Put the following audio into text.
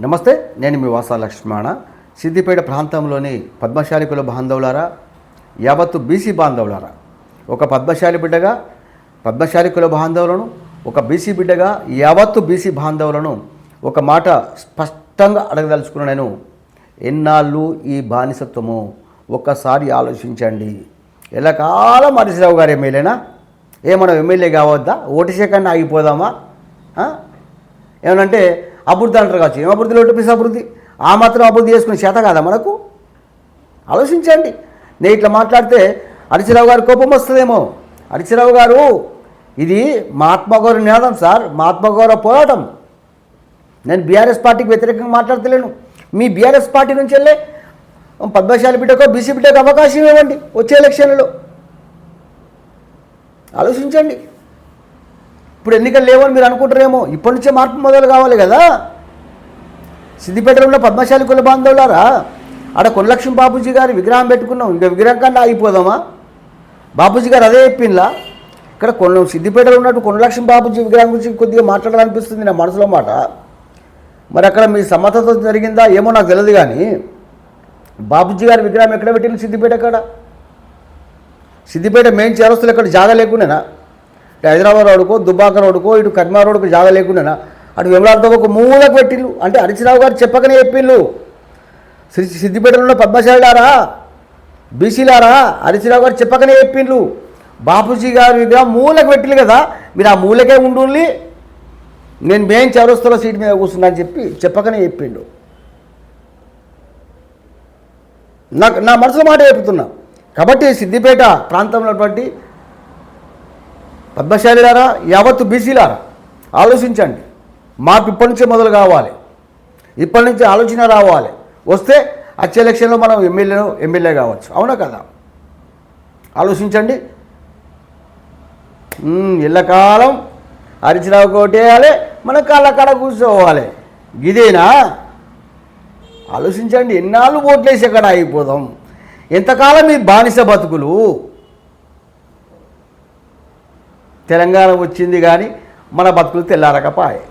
నమస్తే నేను మీ వాసా లక్ష్మణ. సిద్దిపేట ప్రాంతంలోని పద్మశాలి కుల బాంధవులారా యావత్తు బీసీ బాంధవులారా ఒక పద్మశాలి బిడ్డగా పద్మశాలి కుల బాంధవులను ఒక బీసీ బిడ్డగా యావత్తు బీసీ బాంధవులను ఒక మాట స్పష్టంగా అడగదలుచుకున్న నేను ఎన్నాళ్ళు ఈ బానిసత్వము? ఒక్కసారి ఆలోచించండి. ఎల్లకాలం హరీశ్రావు గారు ఎమ్మెల్యేనా? ఏ మనం ఎమ్మెల్యే కావద్దా? ఓటు ఆగిపోదామా? ఏమనంటే అభివృద్ధి అంటారు కావచ్చు. ఏం అభివృద్ధి లోటు అభివృద్ధి? ఆ మాత్రం అభివృద్ధి చేసుకునే చేత కాదా మనకు? ఆలోచించండి. నేను ఇట్లా మాట్లాడితే హరిచిరావు గారు కోపం వస్తుందేమో. హరిచిరావు గారు ఇది మహాత్మాగౌరవ నినాదం సార్. మహాత్మాగౌరవ పోరాటం. నేను బీఆర్ఎస్ పార్టీకి వ్యతిరేకంగా మాట్లాడతలేను. మీ బీఆర్ఎస్ పార్టీ నుంచి వెళ్ళే పద్మశాలి బిడ్డకో బీసీ బిడ్డకో అవకాశం ఇవ్వండి వచ్చే ఎలక్షన్లో ఆలోచించండి. ఇప్పుడు ఎన్నికలు లేవని మీరు అనుకుంటారేమో ఇప్పటి నుంచే మార్పు మొదలు కావాలి కదా. సిద్దిపేటలో ఉన్న పద్మశాలి కుల బాంధవులారా ఆడ కొనలక్ష్మి బాబూజీ గారి విగ్రహం పెట్టుకున్నాం ఇంకా విగ్రహం కన్నా ఆగిపోదామా? బాబూజీ గారు అదే చెప్పిండ్లా? ఇక్కడ కొన సిద్దిపేటలో ఉన్నట్టు కొనలక్ష్మి బాబూజీ విగ్రహం గురించి కొద్దిగా మాట్లాడాలనిపిస్తుంది నా మనసులో మాట. మరి అక్కడ మీ సమర్థత జరిగిందా ఏమో నాకు తెలియదు కానీ బాబూజీ గారి విగ్రహం ఎక్కడ పెట్టింది సిద్దిపేట అక్కడ సిద్దిపేట మెయిన్ చేరస్తులు ఎక్కడ జాగా లేకుండానా? హైదరాబాద్ రోడ్డుకో దుబ్బాక రోడ్డుకో ఇటు కర్మా రోడ్డుకు జాగా లేకుండా అటు విమలాలతో ఒక మూలకు పెట్టిల్లు. అంటే హరిచిరావు గారు చెప్పకనే చెప్పిండ్రు శ్రీ సిద్దిపేటలో పద్మశాలారా బీసీలారా? హరిచిరావు గారు చెప్పకనే చెప్పిండ్రు బాపూజీ గారి విగ్రహం మూలకు పెట్టిల్లు కదా. మీరు ఆ మూలకే ఉండుల్లి నేను మేం చౌరస్తుల సీట్ మీద కూర్చున్నా అని చెప్పి చెప్పకనే చెప్పిండు. నాకు నా మనసులో మాట చెప్తున్నా. కాబట్టి సిద్దిపేట ప్రాంతంలో ఉన్నటువంటి పద్మశాలిలారా యావత్తు బీసీలారా? ఆలోచించండి. మాకు ఇప్పటి నుంచే మొదలు కావాలి. ఇప్పటి నుంచి ఆలోచన రావాలి. వస్తే వచ్చే ఎలక్షన్లో మనం ఎమ్మెల్యేను ఎమ్మెల్యే కావచ్చు. అవునా కదా? ఆలోచించండి. ఇళ్ళకాలం ఎల్లకాలం హరిచిరావు కోటేయాలి మన కాళ్ళ కాడ కూర్చోవాలి. ఇదేనా? ఆలోచించండి. ఎన్నాళ్ళు ఓట్లేసి ఎక్కడ అయిపోదాం. ఎంతకాలం ఈ బానిస బతుకులు? తెలంగాణ వచ్చింది కానీ మన బతుకులు తెల్లారకపాయే